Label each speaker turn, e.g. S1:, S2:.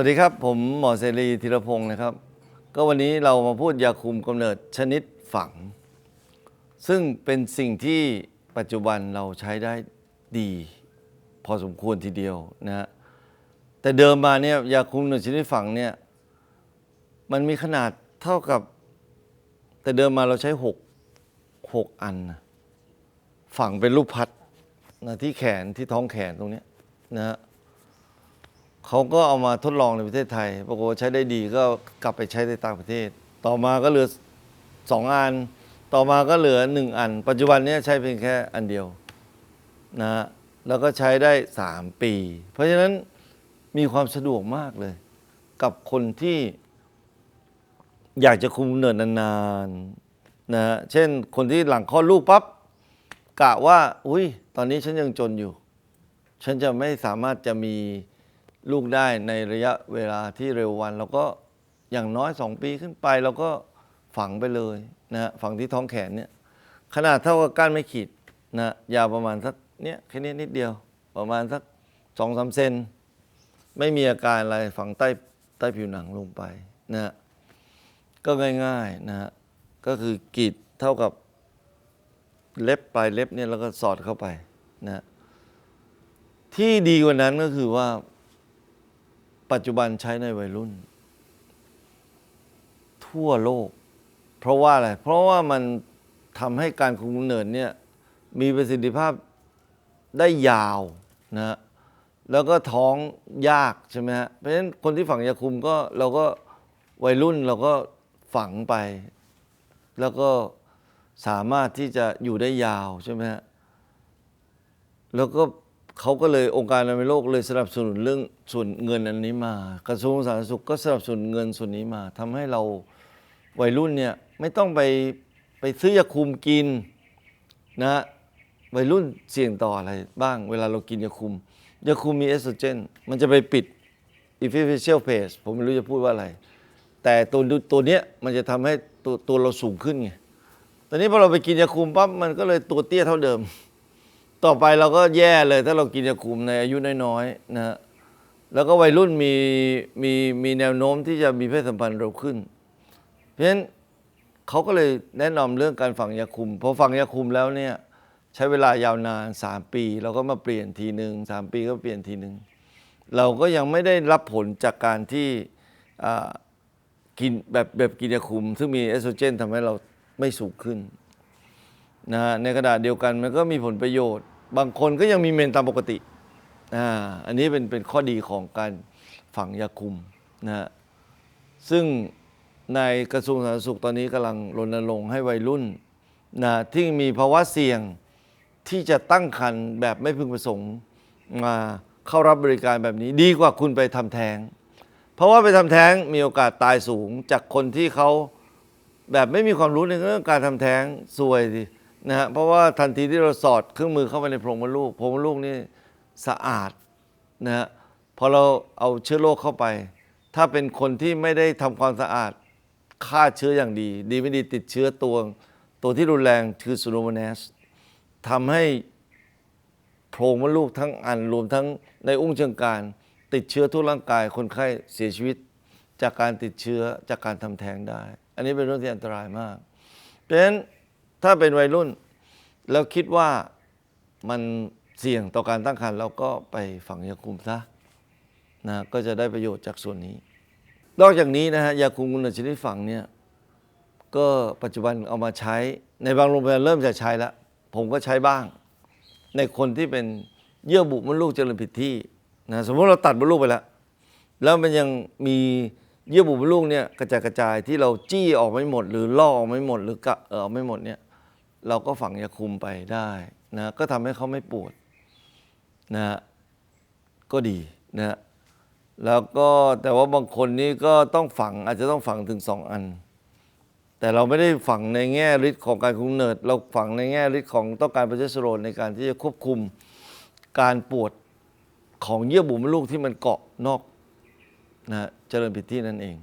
S1: วัสดีครับ ผมหมอเสรีธีรพงศ์นะครับ ก็วันนี้เรามาพูดยาคุมกำเนิดชนิดฝัง ซึ่งเป็นสิ่งที่ปัจจุบันเราใช้ได้ดี พอสมควรทีเดียวนะฮะแต่เดิมมาเนี่ยยาคุมกำเนิดชนิดฝังเนี่ยมันมีขนาดเท่ากับ แต่เดิมมาเราใช้หกหกอันนะฝังเป็นรูปพัดนะที่แขนที่ท้องแขนตรงนี้นะฮะ เขาก็เอามาทดลองในประเทศไทยปรากฏว่าใช้ได้ดีก็กลับไปใช้ในต่างประเทศ ต่อมาก็เหลือสองอัน ต่อมาก็เหลือหนึ่งอัน ปัจจุบันนี้ใช้เพียงแค่อันเดียวนะฮะแล้วก็ใช้ได้สามปี เพราะฉะนั้นมีความสะดวกมากเลย กับคนที่อยากจะคุมเนินนานๆนะฮะเช่นคนที่หลังคลอดลูกปั๊บกะว่า อุ้ยตอนนี้ฉันยังจนอยู่ ฉันจะไม่สามารถจะมี ลูกได้ในระยะเวลาที่เร็ววัน เราก็อย่างน้อยสองปีขึ้นไปเราก็ฝังไปเลยนะฮะฝังที่ท้องแขนเนี่ยขนาดเท่ากับก้านไม่ขีดนะยาวประมาณสักเนี้ยแค่นี้นิดเดียวประมาณสักสองสามเซนไม่มีอาการอะไรฝังใต้ใต้ผิวหนังลงไปนะฮะก็ง่ายๆนะฮะก็คือกรีดเท่ากับเล็บปลายเล็บเนี่ยแล้วก็สอดเข้าไปนะที่ดีกว่านั้นก็คือว่า ปัจจุบันใช้ในวัยรุ่น ทั่วโลก เพราะว่าอะไร เพราะว่ามันทำให้การคุมกำเนิดเนี่ยมีประสิทธิภาพได้ยาวนะฮะแล้วก็ท้องยากใช่ไหมฮะ เพราะฉะนั้นคนที่ฝังยาคุมก็เราก็วัยรุ่นเราก็ฝังไป แล้วก็สามารถที่จะอยู่ได้ยาวใช่ไหมฮะ แล้วก็ เขาก็เลยองค์การอนามัยโลกเลยสนับสนุนเรื่องส่วนเงินอันนี้มา กระทรวงสาธารณสุขก็สนับสนุนเงินส่วนนี้มาทำให้เราวัยรุ่นเนี่ยไม่ต้องไปไปซื้อยาคุมกินนะวัยรุ่นเสี่ยงต่ออะไรบ้าง เวลาเรากินยาคุมยาคุมมีเอสโตรเจน มันจะไปปิด efficient phase ผมไม่รู้จะพูดว่าอะไร แต่ตัวตัวเนี้ยมันจะทำให้ตัวตัวเราสูงขึ้นไงตอนนี้พอเราไปกินยาคุมปั๊บมันก็เลยตัวเตี้ยเท่าเดิม ต่อไปเราก็แย่เลยถ้าเรากินยาคุมในอายุน้อยๆนะฮะแล้วก็วัยรุ่นมีมีมีแนวโน้มที่จะมีเพศสัมพันธ์เร็วขึ้น เพราะฉะนั้นเขาก็เลยแนะนำเรื่องการฝังยาคุมพอฝังยาคุมแล้วเนี่ยใช้เวลายาวนาน 3 ปี เราก็มาเปลี่ยนทีหนึ่งสามปีก็เปลี่ยนทีหนึ่งเราก็ยังไม่ได้รับผลจากการที่อ่ากินแบบแบบกินยาคุม ซึ่งมีเอสโตรเจนทำให้เราไม่สูงขึ้น นะฮะในกระดาษเดียวกันมันก็มีผลประโยชน์ บางคนก็ยังมีเมนตามปกติอ่าอันนี้เป็นเป็นข้อดีของการฝังยาคุมนะฮะซึ่งในกระทรวงสาธารณสุขตอนนี้กำลังรณรงค์ให้วัยรุ่นนะที่มีภาวะเสี่ยงที่จะตั้งครรภ์แบบไม่พึงประสงค์มาเข้ารับบริการแบบนี้ดีกว่าคุณไปทำแท้ง เพราะว่าไปทำแท้งมีโอกาสตายสูงจากคนที่เขาแบบไม่มีความรู้ในเรื่องการทำแท้งซวยสิ นะฮะเพราะว่าทันทีที่เราสอดเครื่องมือเข้าไปในโพรงมดลูกโพรงมดลูกนี่สะอาดนะฮะพอเราเอาเชื้อโรคเข้าไป ถ้าเป็นคนที่ไม่ได้ทำความสะอาดฆ่าเชื้ออย่างดี ดีไม่ดีติดเชื้อตัว ตัวที่รุนแรงคือซูโดโมนสทำให้โพรงมดลูกทั้งอันรวมทั้งในอุ้งเชิงกรานติดเชื้อทั่วร่างกาย คนไข้เสียชีวิตจากการติดเชื้อจากการทำแท้งได้ อันนี้เป็นเรื่องที่อันตรายมากเพราะฉะนั้น ถ้าเป็นวัยรุ่น แล้วคิดว่ามันเสี่ยงต่อการตั้งครรภ์เราก็ไปฝังยาคุมซะนะก็จะได้ประโยชน์จากส่วนนี้ นอกจากนี้นะฮะยาคุมกำเนิดชนิดฝังเนี่ยก็ปัจจุบันเอามาใช้ในบางโรงพยาบาลเริ่มจะใช้แล้วผมก็ใช้บ้าง ในคนที่เป็นเยื่อบุมดลูกเจริญผิดที่นะสมมติเราตัดมดลูกไปแล้ว แล้วมันยังมีเยื่อบุมดลูกเนี่ยกระจายกระจายที่เราจี้ออกไม่หมด หรือลอกออกไม่หมด หรือกะเออไม่หมดเนี่ย เราก็ฝังยาคุมไปได้นะก็ทำให้เขาไม่ปวดนะก็ดีนะแล้วก็แต่ว่าบางคนนี่ก็ต้องฝังอาจจะต้องฝังถึงสองอัน แต่เราไม่ได้ฝังในแง่ฤทธิ์ของการคุมเนิด เราฝังในแง่ฤทธิ์ของต้องการโปรเจสเตอโรนในการที่จะควบคุมการปวดของเยื่อบุมลูกที่มันเกาะนอกนะฮะเจริญผิดที่นั่นเอง